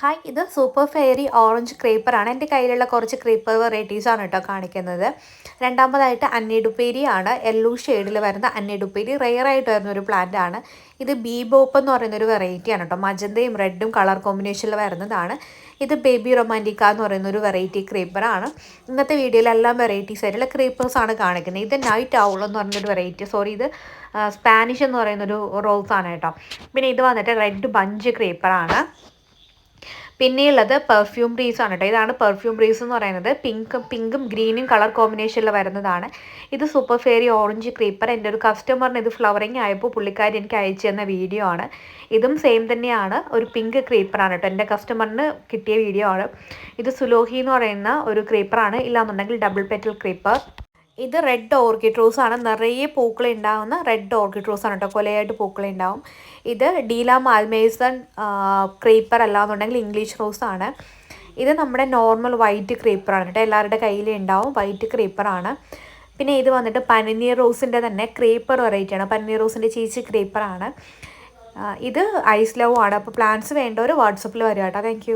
Hi ഇത് super fairy orange ക്രീപ്പറാണ് എന്റെ കയ്യിലുള്ള കുറച്ച് ക്രീപ്പർ വെറൈറ്റീസാണ് കേട്ടോ കാണിക്കുന്നത്. രണ്ടാമതായിട്ട് അന്നിഡുപ്പേരി ആണ്. യെല്ലോ ഷെയ്ഡിൽ വരുന്ന അന്നിഡുപ്പേരി റെയറായിട്ട് വരുന്ന ഒരു പ്ലാന്റ് ആണ്. ഇത് ബീബോപ്പ് എന്ന് പറയുന്ന ഒരു വെറൈറ്റിയാണ് കേട്ടോ മജന്തയും റെഡും കളർ കോമ്പിനേഷനിൽ വരുന്നതാണ്. ഇത് ബേബി റൊമാന്റിക്ക എന്ന് പറയുന്ന ഒരു വെറൈറ്റി ക്രീപ്പറാണ് ഇന്നത്തെ വീഡിയോയിൽ എല്ലാം വെറൈറ്റീസ് ആയിട്ടുള്ള ക്രീപ്പേഴ്സാണ് കാണിക്കുന്നത്. ഇത് നൈറ്റ് ഔൾ എന്ന് പറയുന്നൊരു വെറൈറ്റി സോറി ഇത് സ്പാനിഷ് എന്ന് പറയുന്നൊരു റോസ് ആണ് കേട്ടോ പിന്നെ ഇത് വന്നിട്ട് റെഡ് ബഞ്ച് ക്രീപ്പറാണ് പിന്നെയുള്ളത് പെർഫ്യൂം ബ്രീസ് ആണ് കേട്ടോ ഇതാണ് പെർഫ്യൂം ബ്രീസ് എന്ന് പറയുന്നത്. പിങ്ക് പിങ്കും ഗ്രീനും കളർ കോമ്പിനേഷനിൽ വരുന്നതാണ്. ഇത് സൂപ്പർ ഫെയറി ഓറഞ്ച് ക്രീപ്പർ എന്റെ ഒരു കസ്റ്റമറിന് ഇത് ഫ്ലവറിങ് ആയപ്പോൾ പുള്ളിക്കാരി എനിക്ക് അയച്ചു തന്ന വീഡിയോ ആണ്. ഇതും സെയിം തന്നെയാണ്. ഒരു പിങ്ക് ക്രീപ്പർ ആണ് കേട്ടോ എന്റെ കസ്റ്റമറിന് കിട്ടിയ വീഡിയോ ആണ്. ഇത് സുലോഹി എന്ന് പറയുന്ന ഒരു ക്രീപ്പറാണ് ഇല്ലാന്നുണ്ടെങ്കിൽ ഡബിൾ പെറ്റൽ ക്രീപ്പർ ഇത് റെഡ് ഓർക്കിഡ് റോസ് ആണ്. നിറയെ പൂക്കൾ ഉണ്ടാകുന്ന റെഡ് ഓർക്കിഡ് റോസ് ആണ് കേട്ടോ കൊലയായിട്ട് പൂക്കൾ ഉണ്ടാവും. ഇത് ഡീല മാൽമേസൺ ക്രീപ്പർ അല്ലാന്നുണ്ടെങ്കിൽ ഇംഗ്ലീഷ് റോസ് ആണ്. ഇത് നമ്മുടെ നോർമൽ വൈറ്റ് ക്രീപ്പർ ആണ് കേട്ടോ എല്ലാവരുടെ കയ്യിലും ഉണ്ടാവും. വൈറ്റ് ക്രീപ്പർ ആണ്. പിന്നെ ഇത് വന്നിട്ട് പനിനീർ റോസിന്റെ തന്നെ ക്രീപ്പർ വെറൈറ്റിയാണ് പനിനീർ റോസിന്റെ ചീച്ചി ക്രീപ്പറാണ് ഇത് ഐസ് ലവ് ആണ്. അപ്പോൾ പ്ലാന്റ്സ് വേണ്ടവർ വാട്സപ്പിൽ വരിക കേട്ടോ താങ്ക്